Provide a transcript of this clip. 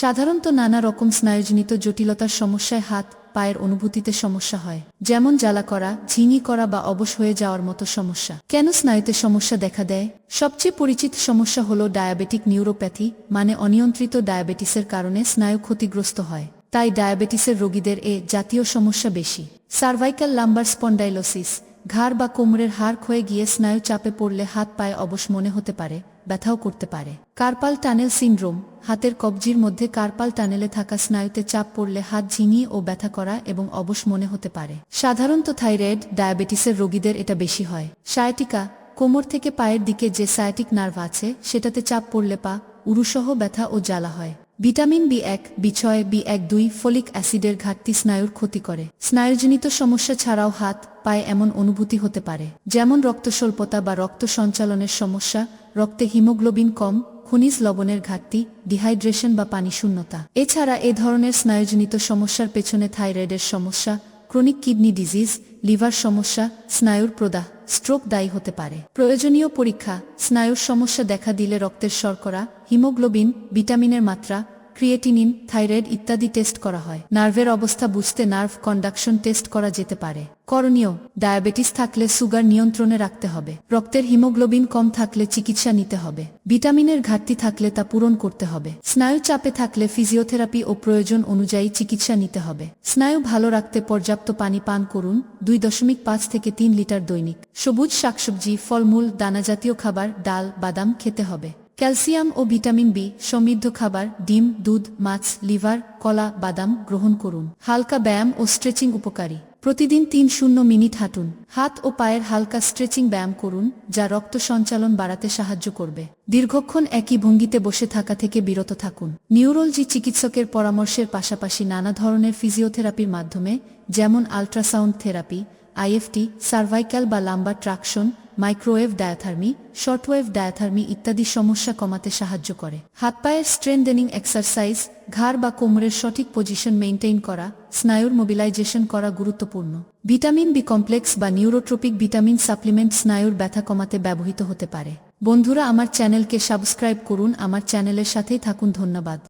সাধারণত নানা রকম স্নায়ুজনিত জটিলতার সমস্যায় হাত, পায়ের অনুভূতিতে সমস্যা হয়। যেমন জ্বালা করা, ঝিঙি করা বা অবশ হয়ে যাওয়ার মতো সমস্যা। কেন স্নায়ুতে সমস্যা দেখা দেয়? সবচেয়ে পরিচিত সমস্যা হল ডায়াবেটিক নিউরোপ্যাথি মানে অনিয়ন্ত্রিত ডায়াবেটিসের কারণে স্নায়ু ক্ষতিগ্রস্ত হয়। তাই ডায়াবেটিসের রোগীদের এ জাতীয় সমস্যা বেশি। সার্ভাইকাল লাম্বার স্পন্ডাইলোসিস, ঘাড় বা কোমরের হাড় ক্ষয়ে গিয়ে স্নায়ু চাপে পড়লে হাত পায়ে অবশ মনে হতে পারে। ব্যথাও করতে পারে। কার্পাল টানেল সিন্ড্রোম, হাতের কবজির মধ্যে কার্পাল টানেলে থাকা স্নায়ুতে চাপ পড়লে হাত ঝিঙি ও ব্যথা করা এবং অবশ মনে হতে পারে। সাধারণত থাইরয়েড, ডায়াবেটিসের রোগীদের এটা বেশি হয়। সায়াটিকা, কোমর থেকে পায়ের দিকে যে সায়াটিক নার্ভ আছে, সেটাতে চাপ পড়লে পা, উরুসহ ব্যথা ও জ্বালা হয়। ভিটামিন বি এক বি বি এক দুই ফলিক অ্যাসিডের ঘাটতি স্নায়ুর ক্ষতি করে। স্নায়ুজনিত সমস্যা ছাড়াও হাত, পায়ে এমন অনুভূতি হতে পারে, যেমন রক্তস্বল্পতা বা রক্ত সঞ্চালনের সমস্যা, রক্তে হিমোগ্লোবিন কম, খনিজ লবণের ঘাটতি, ডিহাইড্রেশন বা পানি শূন্যতা। এছাড়া এ ধরনের স্নায়ুজনিত সমস্যার পেছনে থাইরয়েডের সমস্যা ক্রনিক কিডনি ডিজিজ লিভার সমস্যা, স্নায়ুর প্রদাহ স্ট্রোক দায়ী হতে পারে। প্রয়োজনীয় পরীক্ষা, স্নায়ুর সমস্যা দেখা দিলে রক্তের শর্করা, হিমোগ্লোবিন, ভিটামিনের মাত্রা ক্রিয়েটিনিন, থাইরয়েড ইত্যাদি টেস্ট করা হয়। নার্ভের অবস্থা বুঝতে নার্ভ কন্ডাকশন টেস্ট করা যেতে পারে। করণীয়, ডায়াবেটিস থাকলে সুগার নিয়ন্ত্রণে রাখতে হবে। রক্তের হিমোগ্লোবিন কম থাকলে চিকিৎসা নিতে হবে। ভিটামিনের ঘাটতি থাকলে তা পূরণ করতে হবে। স্নায়ু চাপে থাকলে ফিজিওথেরাপি ও প্রয়োজন অনুযায়ী চিকিৎসা নিতে হবে। স্নায়ু ভালো রাখতে পর্যাপ্ত পানি পান করুন, দুই দশমিক পাঁচ থেকে তিন লিটার দৈনিক। সবুজ শাকসবজি, ফলমূল দানাজাতীয় খাবার, ডাল, বাদাম খেতে হবে। ক্যালসিয়াম ও ভিটামিন বি সমৃদ্ধ খাবার, ডিম, দুধ, মাছ, লিভার, কলা, বাদাম গ্রহণ করুন। হালকা ব্যায়াম ও স্ট্রেচিং উপকারী। প্রতিদিন তিন শূন্য মিনিট হাঁটুন। হাত ও পায়ের হালকা স্ট্রেচিং ব্যায়াম করুন, যা রক্ত সঞ্চালন বাড়াতে সাহায্য করবে। দীর্ঘক্ষণ একই ভঙ্গিতে বসে থাকা থেকে বিরত থাকুন। নিউরোলজি চিকিৎসকের পরামর্শের পাশাপাশি নানা ধরনের ফিজিওথেরাপির মাধ্যমে, যেমন আলট্রাসাউন্ড থেরাপি, আইএফটি, সার্ভাইকাল বা lumbar traction microwave diathermy, shortwave diathermy ইত্যাদি সমস্যা কমাতে সাহায্য করে। হাত পায়ের স্ট্রেনদেনিং এক্সারসাইজ, ঘাড় বা কোমরের সঠিক পজিশন মেইনটেইন করা, স্নায়ুর মোবিলাইজেশন করা গুরুত্বপূর্ণ। ভিটামিন বি কমপ্লেক্স বা নিউরোট্রপিক ভিটামিন সাপ্লিমেন্ট স্নায়ুর ব্যথা কমাতে ব্যবহৃত হতে পারে। বন্ধুরা, আমার চ্যানেলকে সাবস্ক্রাইব করুন, আমার চ্যানেলের সাথেই থাকুন, ধন্যবাদ।